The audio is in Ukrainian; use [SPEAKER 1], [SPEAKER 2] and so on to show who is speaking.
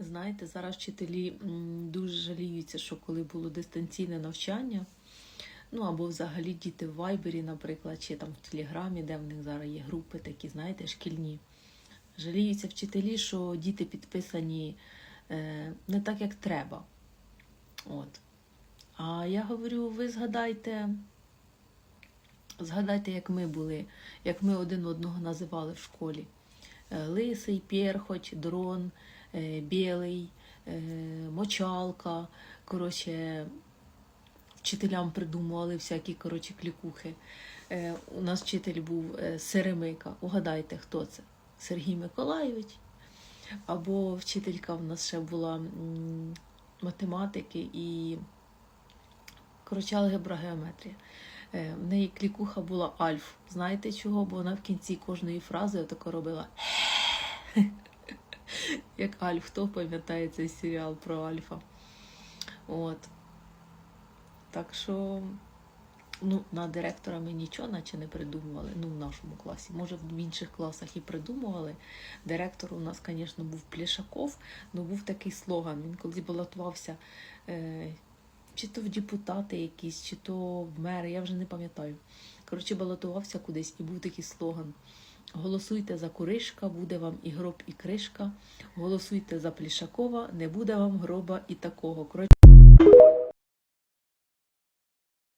[SPEAKER 1] Знаєте, зараз вчителі дуже жаліються, що коли було дистанційне навчання, ну або взагалі діти в Вайбері, наприклад, чи там в Телеграмі, де в них зараз є групи такі, знаєте, шкільні. Жаліються вчителі, що діти підписані е, не так, як треба. От. А я говорю, ви згадайте, згадайте, як ми були, як ми один одного називали в школі. Е, Лисий, перхоть, дрон, білий, е, мочалка. Коротше, вчителям придумували всякі коротше, клікухи. Е, У нас вчитель був е, Серемика. Угадайте, хто це? Сергій Миколайович. Або вчителька в нас ще була математики і коротше, алгебра геометрія. Е, В неї клікуха була Альф. Знаєте чого? Бо вона в кінці кожної фрази отако робила. Як Альф, хто пам'ятає цей серіал про Альфа? От. Так що, ну, на директора ми нічого наче не придумували, ну, в нашому класі. Може, в інших класах і придумували. Директор у нас, звісно, був Плішаков, але був такий слоган. Він коли балотувався е, чи то в депутати якісь, чи то в мери, я вже не пам'ятаю. Коротше, балотувався кудись і був такий слоган. Голосуйте за Куришка, буде вам і гроб, і кришка. Голосуйте за Плішакова, не буде вам гроба і такого.